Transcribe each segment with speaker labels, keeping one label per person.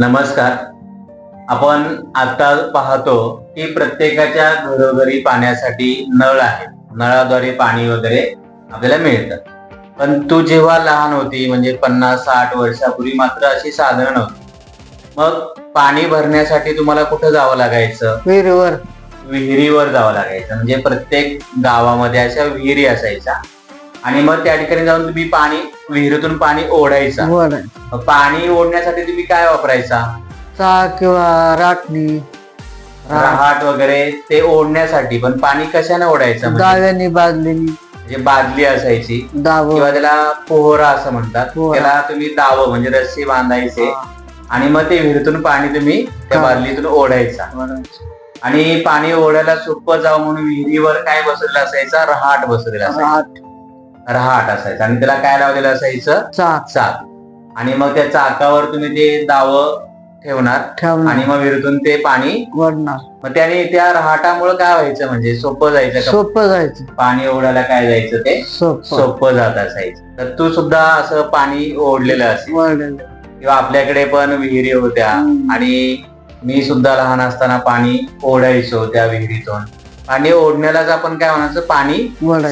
Speaker 1: नमस्कार. आपण आता पाहतो की प्रत्येकाच्या घरोघरी पाण्यासाठी नळ आहे. नळाद्वारे पाणी वगैरे आपल्याला मिळतं. पण तू जेव्हा लहान होती म्हणजे पन्नास साठ वर्षापूर्वी मात्र अशी साधनं नव्हती. मग पाणी भरण्यासाठी तुम्हाला कुठं जावं लागायचं?
Speaker 2: विहिरीवर.
Speaker 1: विहिरीवर जावं लागायचं. म्हणजे प्रत्येक गावामध्ये अशा विहिरी असायच्या. आणि मग त्या ठिकाणी जाऊन तुम्ही पाणी विहिरीतून पाणी ओढायचा. मग पाणी ओढण्यासाठी तुम्ही काय वापरायचा?
Speaker 2: चा किंवा राखणी. रा-
Speaker 1: रहाट वगैरे ते ओढण्यासाठी पण पाणी कशाने ओढायचं म्हणजे?
Speaker 2: दाव्यानी बाजलीनी
Speaker 1: म्हणजे बादली असायची
Speaker 2: दाब
Speaker 1: किंवा त्याला पोहरा असं म्हणतात.
Speaker 2: पोहरा.
Speaker 1: त्याला तुम्ही दाव म्हणजे रस्सी बांधायचे. आणि मग ते विहिरीतून पाणी तुम्ही त्या
Speaker 2: हा.
Speaker 1: बादलीतून ओढायचा. आणि पाणी ओढायला सोपं जावं म्हणून विहिरीवर काय बसवलेलं असायचा? रहाट बसवलेला असायचा. रहाट असायचा. आणि त्याला काय लावलेलं असायचं?
Speaker 2: चाक.
Speaker 1: चाक. आणि मग त्या चाकावर तुम्ही ते दाव ठेवणार.
Speaker 2: ठेवणार.
Speaker 1: आणि मग विहिरीतून ते पाणी
Speaker 2: वडणार
Speaker 1: मग त्याने त्या रहाटामुळे काय व्हायचं म्हणजे सोपं जायचं
Speaker 2: सोपं जायचं.
Speaker 1: पाणी ओढायला काय जायचं ते?
Speaker 2: सोपं.
Speaker 1: जात असायचं. तर तू सुद्धा असं पाणी ओढलेलं असेल. किंवा आपल्याकडे पण विहिरी होत्या. आणि मी सुद्धा लहान असताना पाणी ओढायचो त्या विहिरीतून. पाणी ओढण्यालाच आपण काय म्हणायचं पाणी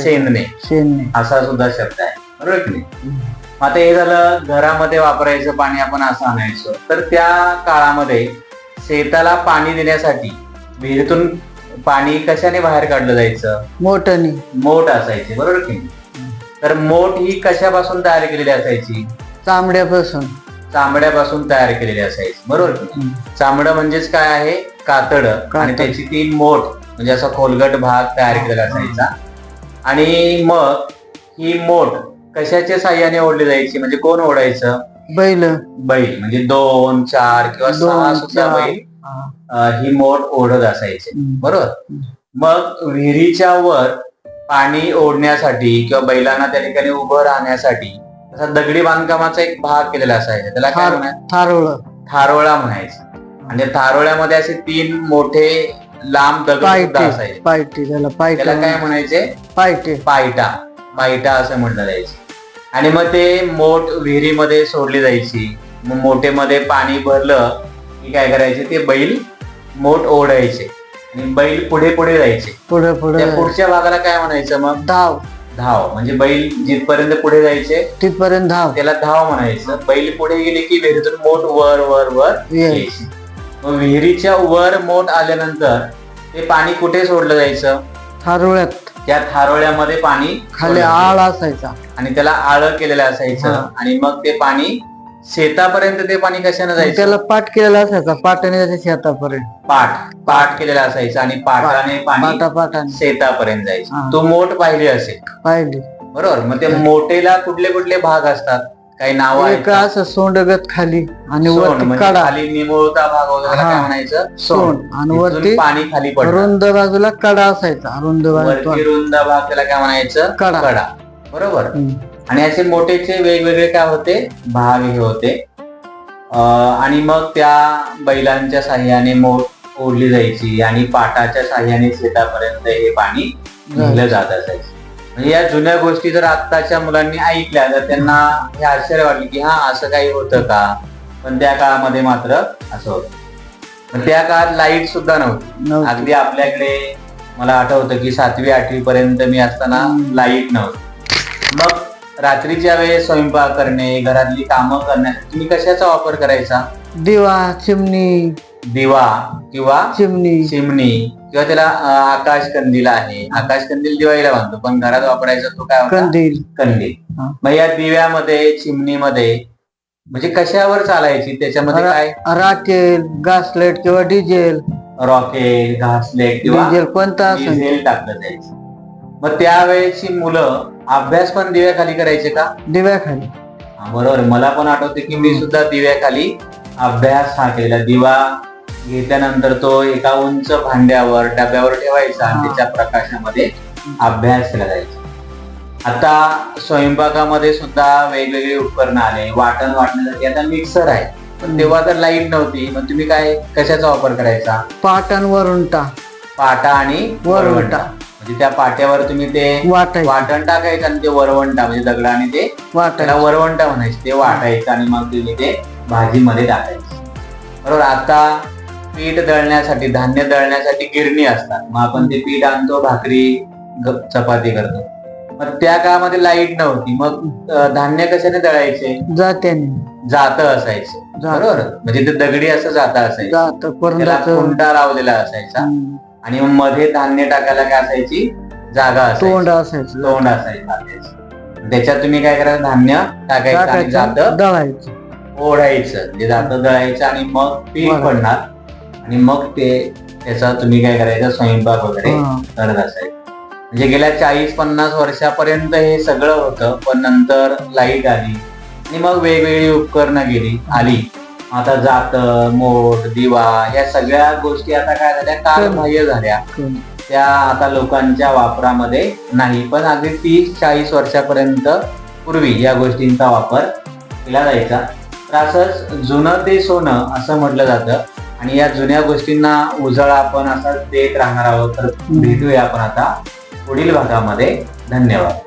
Speaker 1: शेंदणे
Speaker 2: शेणणे.
Speaker 1: असा सुद्धा शब्द आहे. बरोबर की नाही? आता हे झालं घरामध्ये वापरायचं पाणी आपण असं आणायचो. तर त्या काळामध्ये शेताला पाणी देण्यासाठी विहिरीतून पाणी कशाने बाहेर काढलं जायचं?
Speaker 2: मोठणी
Speaker 1: मोठ असायची बरोबर की? तर मोठ ही कशापासून तयार केलेली असायची?
Speaker 2: चांबड्यापासून
Speaker 1: चामड्यापासून तयार केलेली असायची बरोबर की? चामडं म्हणजेच काय आहे? कातड. आणि. त्याची ती मोठ म्हणजे असा खोलगट भाग तयार केलेला असायचा. आणि मग ही मोठ कशाच्या साह्याने ओढली जायची? म्हणजे कोण ओढायचं?
Speaker 2: बैल.
Speaker 1: बैल. म्हणजे दोन चार किंवा सहा सुद्धा बैल
Speaker 2: हा.
Speaker 1: मोठ ओढत असायचे. बरोबर. मग विहिरीच्या वर पाणी ओढण्यासाठी किंवा बैलांना त्या ठिकाणी उभं राहण्यासाठी असा दगडी बांधकामाचा एक भाग केलेला असायचा. त्याला काय
Speaker 2: थारोळ.
Speaker 1: थारोळा म्हणायचं. आणि त्या थारोळ्यामध्ये असे तीन मोठे लांब दगड
Speaker 2: पायटे
Speaker 1: असायचे
Speaker 2: पायटे त्याला
Speaker 1: त्याला काय
Speaker 2: पायटे
Speaker 1: म्हणायचे?
Speaker 2: पायटे.
Speaker 1: पायटा. पायटा असं म्हटलं जायचं. आणि मग ते मोठ विहिरीमध्ये सोडली जायची. मग मोठेमध्ये पाणी भरलं की काय करायचे? ते बैल मोठ ओढायचे. आणि बैल पुढे पुढे जायचे.
Speaker 2: पुढे पुढे
Speaker 1: त्या पुढच्या भागाला काय म्हणायचं मग?
Speaker 2: धाव.
Speaker 1: धाव. म्हणजे बैल जिथपर्यंत पुढे जायचे
Speaker 2: तिथपर्यंत धाव.
Speaker 1: त्याला धाव म्हणायचं. बैल पुढे गेले की विहिरीतून मोठ वर वर वर
Speaker 2: ये.
Speaker 1: यायची. विहिरीच्या वर मोठ आल्यानंतर ते पाणी कुठे सोडलं जायचं?
Speaker 2: थारोळ्यात.
Speaker 1: त्या थारोळ्यामध्ये पाणी
Speaker 2: खाली
Speaker 1: सोडलं
Speaker 2: आळ असायचा.
Speaker 1: जायचं. आणि त्याला आळ केलेलं असायचं.
Speaker 2: हा.
Speaker 1: आणि मग ते पाणी शेतापर्यंत ते पाणी कशाने जायचं?
Speaker 2: त्याला पाठ केलेला असायचा. पाटाने त्याच्या शेतापर्यंत.
Speaker 1: पाठ पाठ केलेलं असायचं आणि पाटाने पाणी
Speaker 2: पाटा पाटाने
Speaker 1: शेतापर्यंत जायचं. तो मोठ पाहिली असेल.
Speaker 2: पाहिली
Speaker 1: बरोबर. मग ते मोठेला कुठले कुठले भाग असतात? काही नाव आहेत
Speaker 2: एक
Speaker 1: का?
Speaker 2: असं सोंडगत खाली आणि वरती
Speaker 1: म्हणजे
Speaker 2: कडा
Speaker 1: खाली निमुळता भाग वगैरे. काय म्हणायचं?
Speaker 2: सोंड. आणि वरती
Speaker 1: पाणी खाली पडतं
Speaker 2: रुंद बाजूला कडा असायचा. रुंद
Speaker 1: वरती
Speaker 2: बाजू
Speaker 1: रुंद भाग त्याला काय म्हणायचं?
Speaker 2: कडा.
Speaker 1: कडा बरोबर? आणि असे मोठेचे वेगवेगळे काय होते? भाग हे होते. अं, आणि मग त्या बैलांच्या साह्याने मोठ ओढली जायची आणि पाटाच्या साह्याने शेतापर्यंत हे पाणी नेलं जात असायचं. म्हणजे या जुन्या गोष्टी जर आत्ताच्या मुलांनी ऐकल्या तर त्यांना हे आश्चर्य वाटले की हा असं काही होतं का? पण त्या काळामध्ये मात्र असं होतं. पण त्या काळात लाइट सुद्धा नव्हती. अगदी आपल्याकडे मला आठवतं की सातवी आठवी पर्यंत मी असताना. लाइट नव्हती. मग रात्रीच्या वेळेस स्वयंपाक करणे घरातली कामं करण्यासाठी तुम्ही कशाचा वापर करायचा?
Speaker 2: दिवा चिमणी
Speaker 1: दिवा किंवा
Speaker 2: चिमणी.
Speaker 1: चिमणी किंवा त्याला आकाश कंदील आहे. आकाश कंदील दिवाळीला बांधतो पण घरात वापरायचा तो काय होता
Speaker 2: कंदील.
Speaker 1: कंदील.
Speaker 2: हा.
Speaker 1: मग या दिव्यामध्ये चिमणीमध्ये म्हणजे कशावर चालायची? त्याच्यामध्ये काय?
Speaker 2: राखेल गासलेट किंवा डिझेल.
Speaker 1: रॉकेट घासलेट किंवा
Speaker 2: डिझेल कोणता असेल?
Speaker 1: डिझेल टाकलं जायचं. मग त्यावेळेची मुलं अभ्यास पण दिव्याखाली करायचे का?
Speaker 2: दिव्याखाली.
Speaker 1: हा, बरोबर. मला पण आठवते की मी सुद्धा दिव्याखाली अभ्यास हा केलेला दिवा घेतल्यानंतर तो एका उंच भांड्यावर डब्यावर ठेवायचा आणि. त्याच्या प्रकाशामध्ये अभ्यास केला जायचा. आता स्वयंपाकामध्ये सुद्धा वेगवेगळे उपकरणं आले वाटण वाटण्यासाठी आता मिक्सर आहे. पण तेव्हा तर लाइट नव्हती. मग तुम्ही काय कशाचा वापर करायचा?
Speaker 2: पाटांवरून टा
Speaker 1: पाटा आणि
Speaker 2: वरवंटा.
Speaker 1: वरवंटा म्हणजे त्या पाट्यावर तुम्ही ते
Speaker 2: वाटायचं.
Speaker 1: वाटण टाकायचं आणि ते वरवंटा म्हणजे दगडाने ते त्याला
Speaker 2: वाटायचं
Speaker 1: वरवंटा म्हणायचे. ते वाटायचं आणि मग तुम्ही ते भाजीमध्ये टाकायचं. बरोबर? आता पीठ दळण्यासाठी धान्य दळण्यासाठी गिरणी असतात. मग आपण ते पीठ आणतो भाकरी ग- चपाती करतो. मग त्या काळामध्ये लाइट नव्हती. मग अं, धान्य कशाने दळायचे?
Speaker 2: जात्याने.
Speaker 1: जात असायचं.
Speaker 2: जात.
Speaker 1: बरोबर? म्हणजे ते दगडी असं जाता असायचं.
Speaker 2: जात.
Speaker 1: त्याला
Speaker 2: परंदाच
Speaker 1: कुंडा लावलेला असायचा. आणि मग मध्ये धान्य टाकायला काय असायची? जागा असायची.
Speaker 2: तोंड असायचं.
Speaker 1: तोंड असायचं. त्याच्यात तुम्ही काय करायचं? धान्य टाकायचं आणि जात
Speaker 2: टाकायचं दळायचं.
Speaker 1: ओढायचं. म्हणजे जात दळायचं आणि मग पीठ
Speaker 2: बरं.
Speaker 1: पडणार. आणि मग ते त्याचा तुम्ही काय करायचं? स्वयंपाक वगैरे
Speaker 2: हा.
Speaker 1: करत असायचं. म्हणजे गेल्या चाळीस पन्नास वर्षापर्यंत हे सगळं होतं पण नंतर लाइट आली आणि मग वेगवेगळी उपकरणं गेली आली. आता जात मोठ दिवा या सगळ्या गोष्टी आता काय झाल्या? कालबाह्य झाल्या. त्या आता लोकांच्या वापरामध्ये नाही पण अगदी तीस चाळीस वर्षापर्यंत पूर्वी या गोष्टींचा वापर केला जायचा. तर असंच जुनं ते सोनं असं म्हटलं जातं. आणि या जुन्या गोष्टींना उजाळा आपण असा देत राहणार आहोत. तर भेटूया आपण आता पुढील भागामध्ये. धन्यवाद.